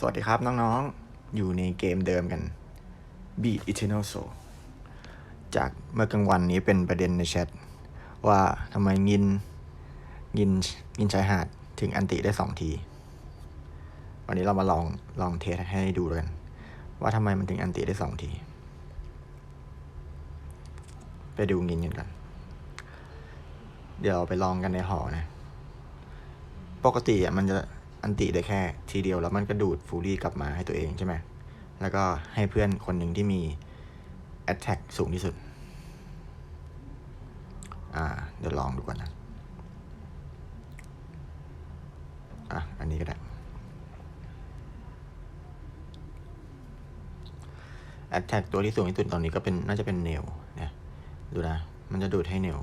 สวัสดีครับน้องๆ อยู่ในเกมเดิมกัน Beat Eternal Soul จากเมื่อกลางวันนี้เป็นประเด็นในแชท ว่าทำไมงินงินงินชายหาดถึงอันติได้สองที วันนี้เรามาลองลองเทสให้ดูกัน ว่าทำไมมันถึงอันติได้สองที ไปดูงินกันกัน เดี๋ยวไปลองกันในหอนะ ปกติอะมันจะ อันติได้แค่ทีเดียวแล้วมันก็ดูดฟูรี่กลับมาให้ตัวเองใช่ไหมแล้วก็ให้เพื่อนคนหนึ่งที่มี Attack สูงที่สุด อ่า เดี๋ยวลองดูก่อนนะ อะ อันนี้ก็ได้ Attack ตัวที่สูงที่สุดตอนนี้ก็เป็นน่าจะเป็นเนลเนี่ยดูนะ มันจะดูดให้เนล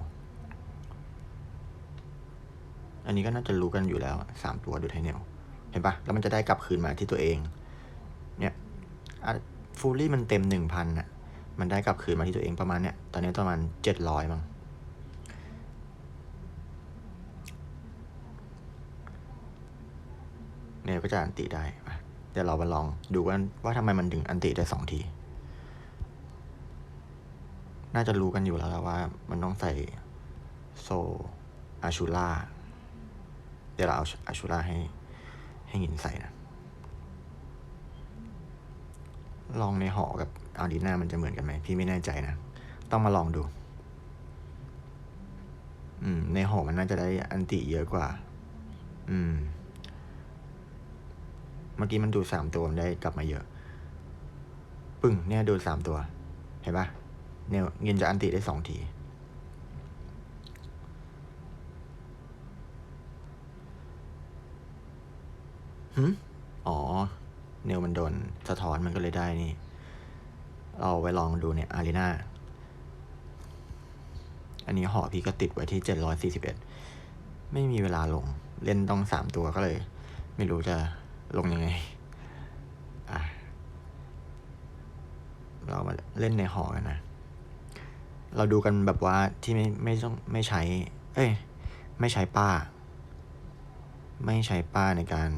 อันนี้ก็น่าจะรู้กันอยู่แล้วสามตัวดูไทเนลเห็นปะแล้วมันจะได้กลับคืนมาที่ตัวเอง เนี่ยฟูลี่มันเต็มหนึ่งพันอะมันได้กลับคืนมาที่ตัวเองประมาณเนี้ยตอนนี้ประมาณเจ็ดร้อยมั้งเนี่ยก็จะอันติได้เดี๋ยวเรามาลองดูกันว่าทำไมมันถึงอันติได้สองที น่าจะรู้กันอยู่แล้วว่ามันต้องใส่โซอาชูล่า เดี๋ยวเราเอาอาชูราให้ ให้หินใส่นะ ลองในหอกับอารีน่ามันจะเหมือนกันไหม พี่ไม่แน่ใจนะ ต้องมาลองดู อืม ในหอมันน่าจะได้อันติเยอะกว่า อืม เมื่อกี้มันดูสามตัวมันได้กลับมาเยอะ ปึ้งเนี่ยดูสามตัว เห็นปะเนี่ยเงินจะอันติได้สองที หืมอ๋อ เนลมันโดนสะท้อนมันก็เลยได้นี่ เราไปลองดูเนี่ยอารีนาอันนี้หอพี่ก็ติดไว้ที่เจ็ดร้อยสี่สิบเอ็ดไม่มีเวลาลง เล่นต้องสามตัวก็เลย ไม่รู้จะลงยังไง อะ เรามาเล่นในหอกันนะ เราดูกันแบบว่าที่ไม่ไม่ต้องไม่ใช้ เอ้ย ไม่ใช้ป้า ไม่ใช้ป้าในการ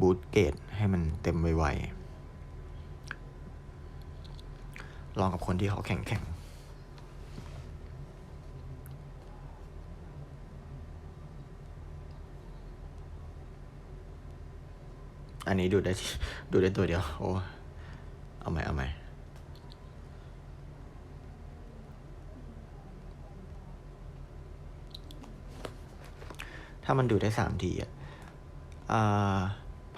บูตเกตให้มันเต็มไวๆลองกับคนที่เขาแข็งแข็งอันนี้ดูได้ดูได้ตัวเดียว โอ้ เอาไหมเอาไหมถ้ามันดูได้สามทีอะอ่า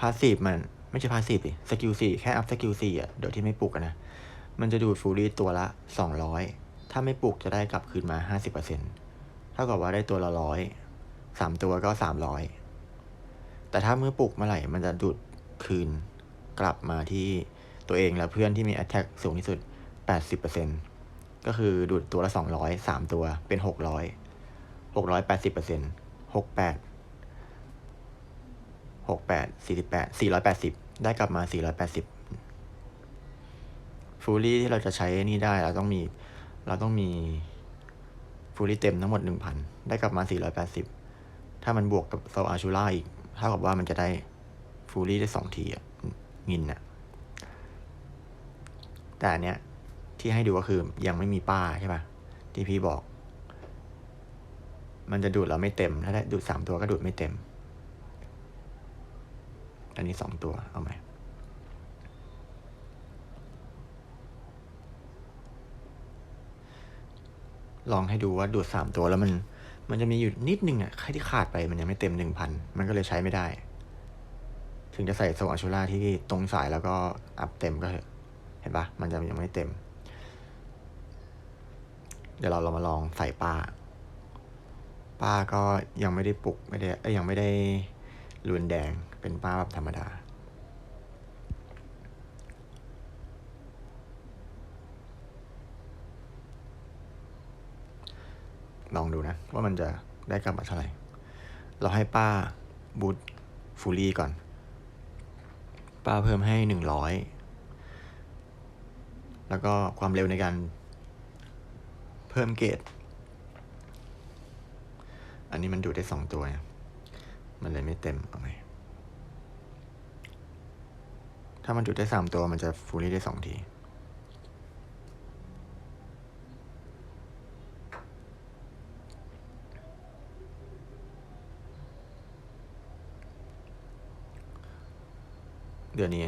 พาสซีฟมันไม่ใช่พาสซีฟสิสกิลสี่แค่อัพสกิลสี่อะเดี๋ยวที่ไม่ปลุกนะ มันจะดูดฟูรีตัวละสองร้อยถ้าไม่ปลุกจะได้กลับคืนมาห้าสิบเปอร์เซ็นต์เท่ากับว่าได้ตัวละร้อยสามตัวก็สามร้อยแต่ถ้าเมื่อปลุกเมื่อไหร่ มันจะดูดคืนกลับมาที่ตัวเองและเพื่อนที่มี Attack สูงที่สุดแปดสิบเปอร์เซ็นก็คือดูดตัวละสองร้อยสามตัวเป็นหกร้อย หกแปดสิบเปอร์เซ็นหกแปดหกแปดสี่สิบแปดสี่ร้อยแปดสิบได้กลับมาสี่ร้อยแปดสิบฟูลี่ที่เราจะใช้นี่ได้เราต้องมีเราต้องมีฟูลี่เต็มทั้งหมดหนึ่งพันได้กลับมาสี่ร้อยแปดสิบถ้ามันบวกกับโซอาชูล่าอีกเท่ากับว่ามันจะได้ฟูลี่ได้สองทีอะงินอะ แต่อันเนี้ยที่ให้ดูก็คือยังไม่มีป้าใช่ปะ่ะที่พี่บอก มันจะดูดเราไม่เต็ม ถ้าได้ดูดสามตัวก็ดูดไม่เต็ม อันนี้สองตัว เอาไหมลองให้ดูว่าดูดสามตัวแล้วมัน มันจะมีอยู่นิดนึงอะใครที่ขาดไปมันยังไม่เต็มหนึ่งพันมันก็เลยใช้ไม่ได้ ถึงจะใส่โซอาชูล่าที่ตรงสายแล้วก็อัพเต็มก็เถอะ เห็นปะมันจะยังไม่เต็ม เดี๋ยวเราเรามาลองใส่ป้า ป้าก็ยังไม่ได้ปลุกไม่ได้ยังไม่ได้ รุนแดงเป็นป้าแบบธรรมดา ลองดูนะ ว่ามันจะได้กลับมาเท่าไหร่ เราให้ป้าบูตฟูลี่ก่อน ป้าเพิ่มให้หนึ่งร้อยแล้วก็ความเร็วในการเพิ่มเกรดอันนี้มันดูได้สองตัว มันเลยไม่เต็มเอาไหมามันดูดได้สามตัวมันจะฟูลี่ได้สองทีเดี๋ยวนี้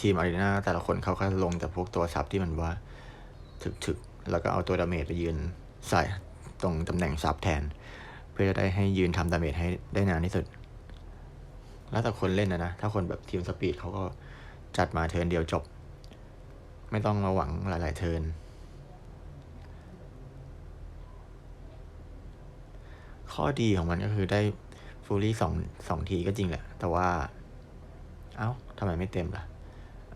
ทีมอารีนาแต่ละคนเขาก็ลงแต่พวกตัวซับที่มันว่า ถึกๆ แล้วก็เอาตัวดาเมจไปยืนใส่ตรงตำแหน่งซับแทน เพื่อจะได้ให้ยืนทำดาเมจให้ได้นานที่สุด แล้วแต่คนเล่นนะนะ ถ้าคนแบบทีมสปีดเขาก็จัดมาเทิร์นเดียวจบ ไม่ต้องมาหวังหลาย ๆ เทิร์นข้อดีของมันก็คือได้ฟูลี่สองสองทีก็จริงแหละ แต่ว่า เอ้าทำไมไม่เต็มล่ะ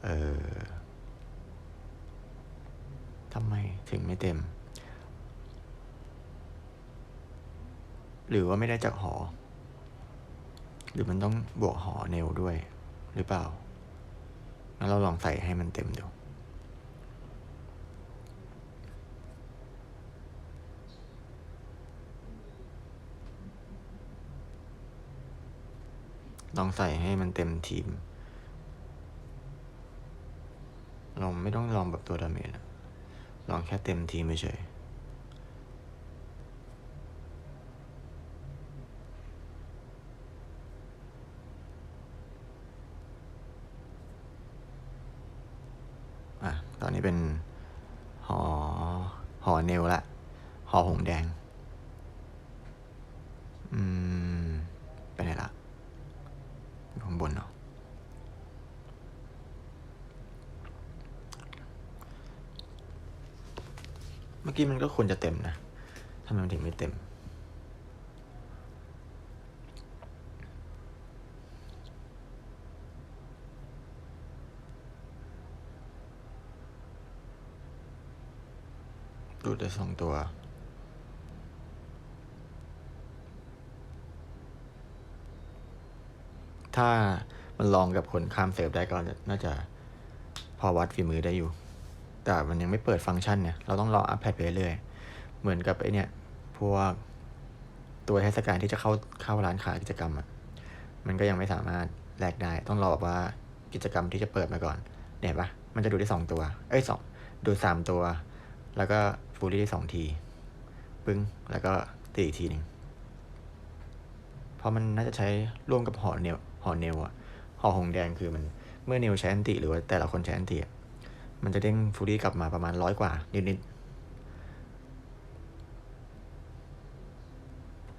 เออทำไมถึงไม่เต็ม หรือว่าไม่ได้จากหอ หรือมันต้องบวกหอเนวด้วย หรือเปล่า งั้นเราลองใส่ให้มันเต็มดูลองใส่ให้มันเต็มทีมลองไม่ต้องลองแบบตัวดาเมจลองแค่เต็มทีมเฉยอะ ตอนนี้เป็นหอ หอ เนวละหอหงแดง อืม ไปไหนละข้างบนเนาะเมื่อกี้มันก็ควรจะเต็มนะทำไมมันถึงไม่เต็ม ดูดได้สองตัว ถ้ามันลองกับคนข้ามเซิร์ฟได้ก็น่าจะพอวัดฝีมือได้อยู่ แต่มันยังไม่เปิดฟังก์ชันเนี่ย เราต้องรออัปเดตไปเรื่อยเหมือนกับไอเนี่ย พวกตัวเทศกาลที่จะเข้าเข้าร้านขายกิจกรรมอะ่ะ มันก็ยังไม่สามารถแลกได้ ต้องรอว่ากิจกรรมที่จะเปิดมาก่อน เนี่ยปะมันจะดูได้สองตัว เอ้ยสองดูสามตัว แล้วก็ ฟูลี่ได้สองที ปึ้ง แล้วก็ตีอีกทีหนึ่งเพราะมันน่าจะใช้ร่วมกับหอเนวหอเนวอะหอหงแดงคือมันเมื่อเนวใช้อันติหรือว่าแต่ละคนใช้อันติอะมันจะเด้งฟูลี่กลับมาประมาณร้อยกว่า นิดๆ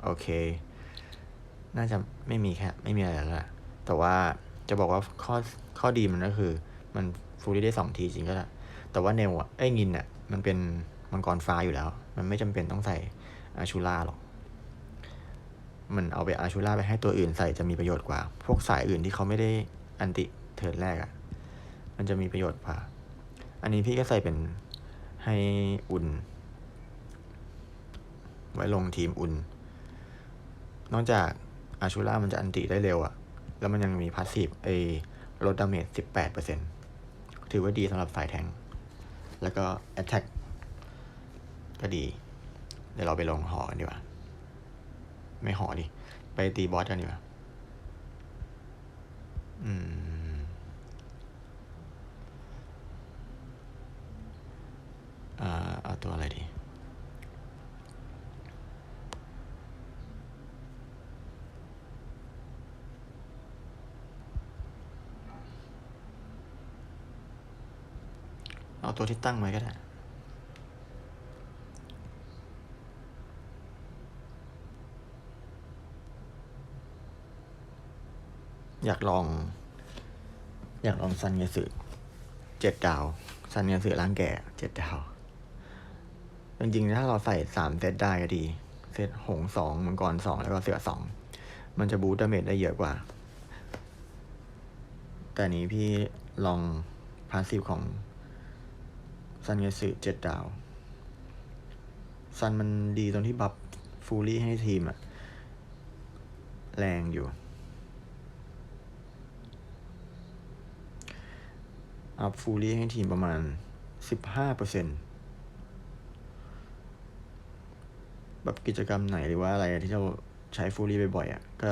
โอเค น่าจะไม่มีแค่ไม่มีอะไรแล้วล่ะแต่ว่าจะบอกว่าข้อข้อดีมันก็คือ มันฟูลี่ได้สองทีจริงก็แหละแต่ว่าเนวอะไอ้งินอะมันเป็น มังกรฟ้าอยู่แล้ว มันไม่จำเป็นต้องใส่อาชูล่าหรอก มันเอาไปอาชูล่าไปให้ตัวอื่นใส่จะมีประโยชน์กว่า พวกสายอื่นที่เขาไม่ได้อันติเทิร์นแรกอะ่ะ มันจะมีประโยชน์กว่า อันนี้พี่ก็ใส่เป็นให้อุ่น ไว้ลงทีมอุ่น นอกจากอาชูล่ามันจะอันติได้เร็วอะ่ะ แล้วมันยังมีพาสซีฟไอลดดาเมจสิบแปดเปอร์เซ็นถือว่าดีสำหรับสายแทง แล้วก็ attack ก็ ก็ดี เดี๋ยวเราไปลงหอกันดีกว่า ไม่หอดิ ไปตีบอสกันดีกว่า อืม อ่า เอาตัวอะไรดีเอาตัวที่ตั้งไว้ก็ได้ อยากลอง อยากลองซันเงสึเจ็ดดาวซันเงสึร่างแก่เจ็ดดาว จริงๆ ถ้าเราใส่สามเซตได้ก็ดี เซตหงสองมังกรสองแล้วก็เสือสองมันจะบูตดาเมจได้เยอะกว่า แต่นี้พี่ลองพาสซีฟของซันเงสึเจ็ดดาวซันมันดีตรงที่บัฟฟูลี่ให้ทีมอะแรงอยู่ อัพฟูลี่ให้ทีมประมาณสิบห้าเปอร์เซ็นแบบกิจกรรมไหนหรือว่าอะไรที่เราใช้ฟูลี่บ่อยๆอะ ก็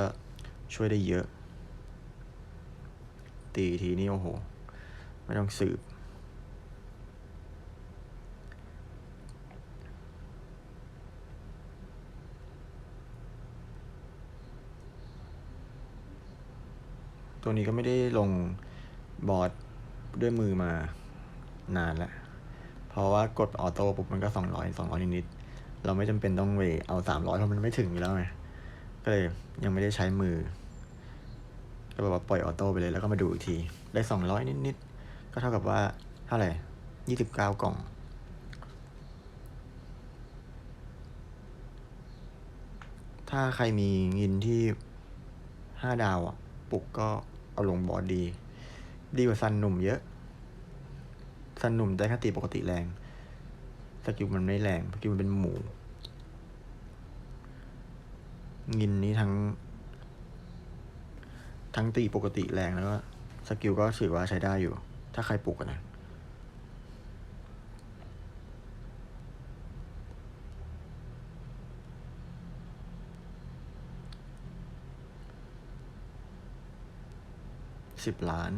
ช่วยได้เยอะ ตีทีนี่โอ้โห ไม่ต้องสืบตัวนี้ก็ไม่ได้ลงบอร์ด ด้วยมือมานานแล้ว เพราะว่ากดออโต้ปุ๊บมันก็สองร้อยสองร้อยนิดๆเราไม่จำเป็นต้องเวเอาสามร้อยเพราะมันไม่ถึงอยู่แล้วไงก็เลยยังไม่ได้ใช้มือ ก็แบบว่าปล่อยออโต้ไปเลยแล้วก็มาดูอีกที ได้สองร้อยนิดๆก็เท่ากับว่าเท่าไหร่ยี่สิบเก้ากล่องถ้าใครมีเงินที่ห้าดาวอะ ปุกก็เอาลงบอดดี ดีกว่าซันหนุ่มเยอะ ซันหนุ่มได้คตีปกติแรง สกิลมันไม่แรงสกิลมันเป็นหมู งินนี้ทั้ง ทั้งตีปกติแรงแล้วก็สกิลก็ถือว่าใช้ได้อยู่ ถ้าใครปลุกนะสิบล้าน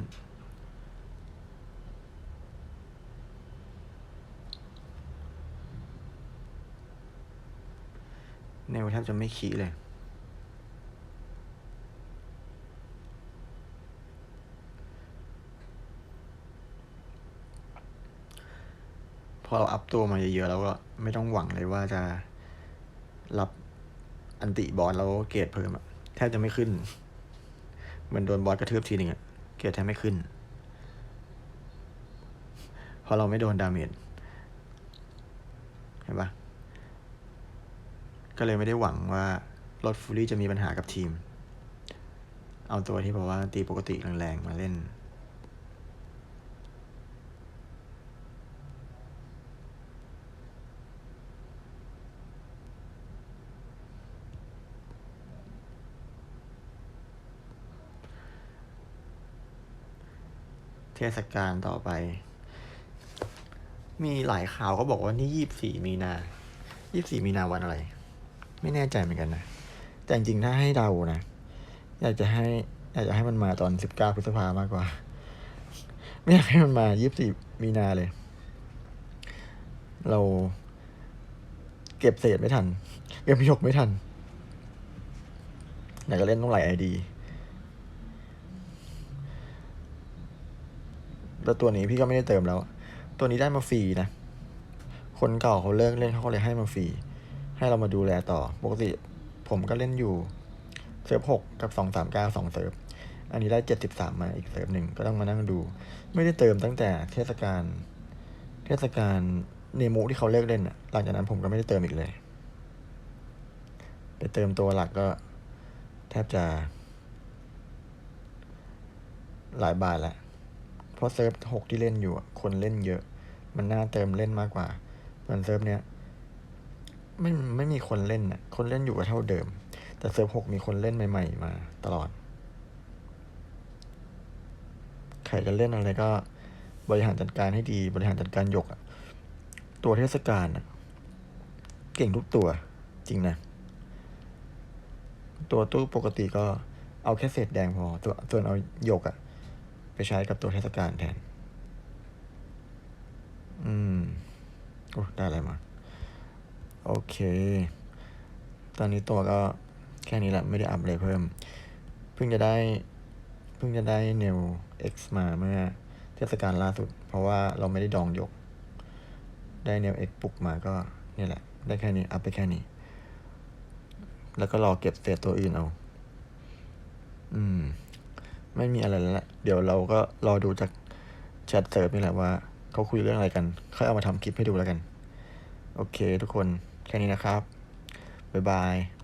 แนวแทบจะไม่ขี้เลย พอเราอัพตัวมาเยอะๆแล้วก็ไม่ต้องหวังเลยว่าจะรับอันติบอสแล้วเกรดเพิ่มอะแทบจะไม่ขึ้น เหมือนโดนบอสกระทืบทีหนึ่งอะเกรดแทบไม่ขึ้นเพราะเราไม่โดนดาเมจเห็นปะ ก็เลยไม่ได้หวังว่ารถฟูลี่จะมีปัญหากับทีม เอาตัวที่บอกว่าตีปกติแรงๆ มาเล่น เทศกาลต่อไป มีหลายข่าวก็บอกว่านี่ยี่สิบสี่มีนายี่สิบสี่มีนาวันอะไร ไม่แน่ใจเหมือนกันนะ แต่จริงๆถ้าให้เดานะ อยากจะให้ อยากจะให้มันมาตอนสิบเก้าพฤษภามากกว่า ไม่อยากให้มันมายี่สิบสี่มีนาเลย เราเก็บเศษไม่ทัน เก็บพิยกไม่ทันอยากจะเล่นต้องหลายไอดีแล้วตัวนี้พี่ก็ไม่ได้เติมแล้ว ตัวนี้ได้มาฟรีนะ คนเก่าเขาเลิกเล่นเขาก็เลยให้มาฟรี ให้เรามาดูแลต่อ ปกติผมก็เล่นอยู่เซิร์ฟหกกับสองสามเก้าสองเซิร์ฟ อันนี้ได้เจ็ดสิบสามมาอีกเซิร์ฟหนึ่งก็ต้องมานั่งดู ไม่ได้เติมตั้งแต่เทศกาลเทศกาลเนมูที่เขาเลิกเล่นอะ หลังจากนั้นผมก็ไม่ได้เติมอีกเลย ไปเติมตัวหลักก็ แทบจะ หลายบาทแหละ เพราะเซิร์ฟหกที่เล่นอยู่คนเล่นเยอะ มันน่าเติมเล่นมากกว่าเหมือนเซิร์ฟเนี้ย ไม่ไม่มีคนเล่นอะ คนเล่นอยู่ก็เท่าเดิม แต่เซิร์ฟหกมีคนเล่นใหม่ ๆ มา ตลอด ใครจะเล่นอะไรก็ บริหารจัดการให้ดี บริหารจัดการยกอะตัวเทศกาลอะเก่งทุกตัว จริงนะ ตัวตู้ปกติก็เอาแค่เศษแดงพอตัวส่วนเอาหยกอะไปใช้กับตัวเทศกาลแทน อืม โอ้ ได้อะไรมา โอเค ตอนนี้ตัวก็แค่นี้แหละ ไม่ได้อัพเลยเพิ่ม เพิ่งจะได้ เพิ่งจะได้เนว X มาเมื่อเทศกาลล่าสุด เพราะว่าเราไม่ได้ดองยก ได้เนว X ปลุกมาก็นี่แหละ ได้แค่นี้ อัพไปแค่นี้ แล้วก็รอเก็บเศษตัวอื่นเอา อืม ไม่มีอะไรแล้วแหละเดี๋ยวเราก็รอดูจากแชทเซิร์ฟนี่แหละว่าเขาคุยเรื่องอะไรกัน ค่อยเอามาทำคลิปให้ดูแล้วกัน โอเคทุกคน แค่นี้นะครับ บ๊ายบาย